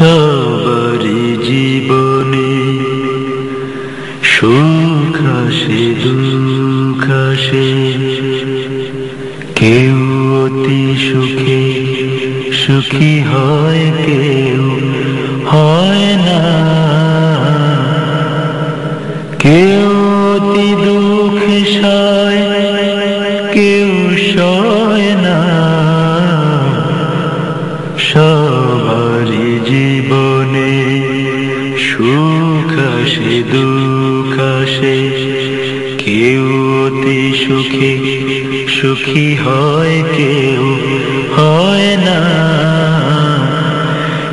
সবারই জীবনে সুখ আসে, দুঃখ আসে। কেউ অতি সুখে, সুখী হয়, কেউ হয় না। কেউ অতি দুঃখ সয় জীবনে সুখ আসে, দুঃখ আসে, কেউ অতি সুখী সুখী হয়, কেউ হয় না।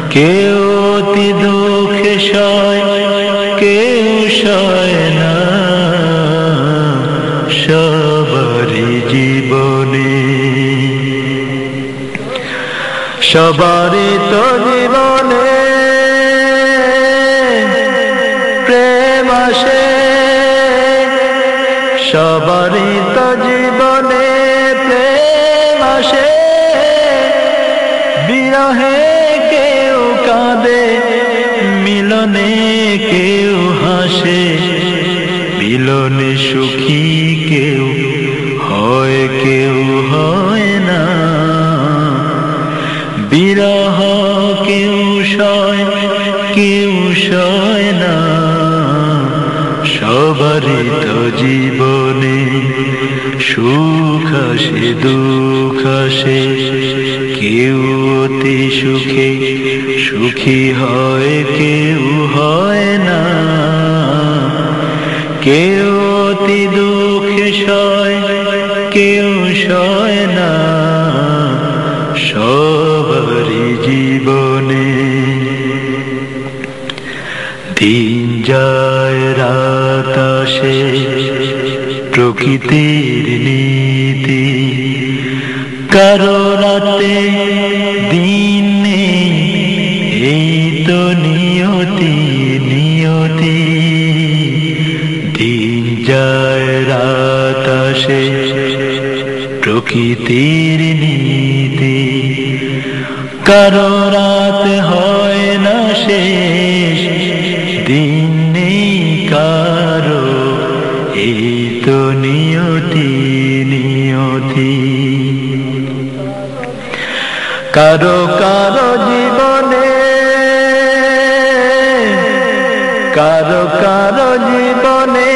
কেউ অতি দুঃখ সয়, কেউ সয় সবারই তো জীবনে প্রেম আসে। সবারই তো জীবনে প্রেম আসে। বিরহে কেউ কাঁদে, মিলনে কেউ বিরহ কেউ সয় কেউ সয় না। সবারই তো জীবনে সুখ আসে, দুঃখ আসে। কেউ অতি সুখে সুখী হয়, কেউ হয় না। কেউ অতি দুঃখে সয়, কেউ সয় দিন যায় রাত আসে, প্রকৃতির নীতি। কারও রাতে দিন নেই, এই তো নিয়তি নিয়তি। দিন যায় রাত আসে, প্রকৃতির নীতি। কারও রাত হয় নিয়তি নিয়তি। কারও কারও জীবনে, কারও কারও জীবনে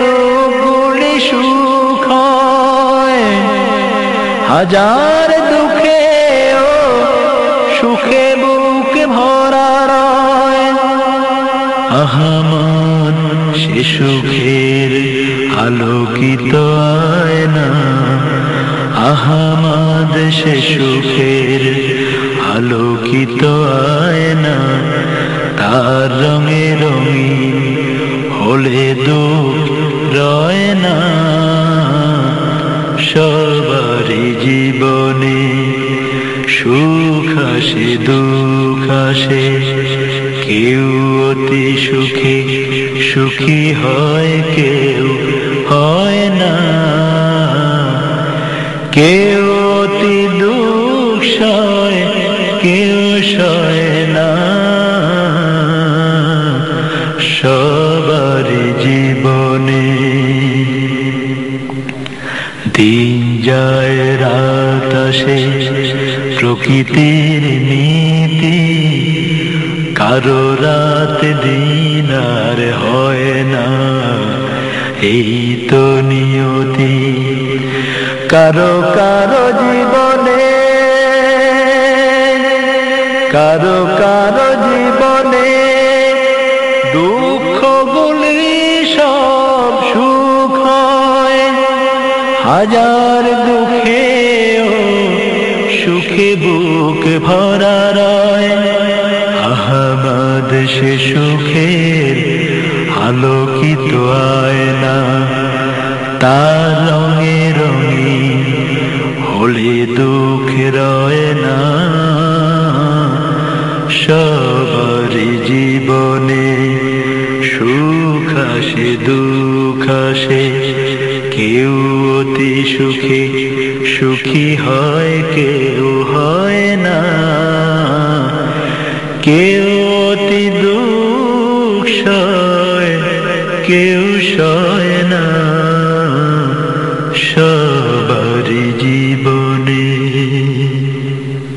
দুগুলি সুখ হাজার দুঃখে ও সুখে বুক ভরা রয়। আহমদ সুখের আলোকিত আয়না। আহমদ সে সুখের আলোকিত আয়না। তার রঙে রঙিন হলে দুঃখ রয় না। জীবনে সুখ আসে, দুঃখ আসে, কেউ সুখী হয় কেউ, হয় না। কেউ অতি দুঃখ সয়, কেউ সয় না। সবারই জীবনে দিন যায়, রাত আসে, প্রকৃতির নীতি কারও রাত দিন আর হয় না। এই তো নিয়তি। কারও কারও জীবনে, কারও কারও জীবনে দুঃখগুলি সব সুখ হয়। হাজার দুঃখে সুখে বুক ভরা রয়। সে সুখের আলোকিত আয়না, তার রঙে রঙিন হলে দুঃখ রয় না। সবারই জীবনে সুখ আসে, দুঃখ আসে, কেউ অতি সুখে, সুখী হয়, কেউ হয় না। কেউ অতি সয় কেউ সয় না। সবারই জীবনে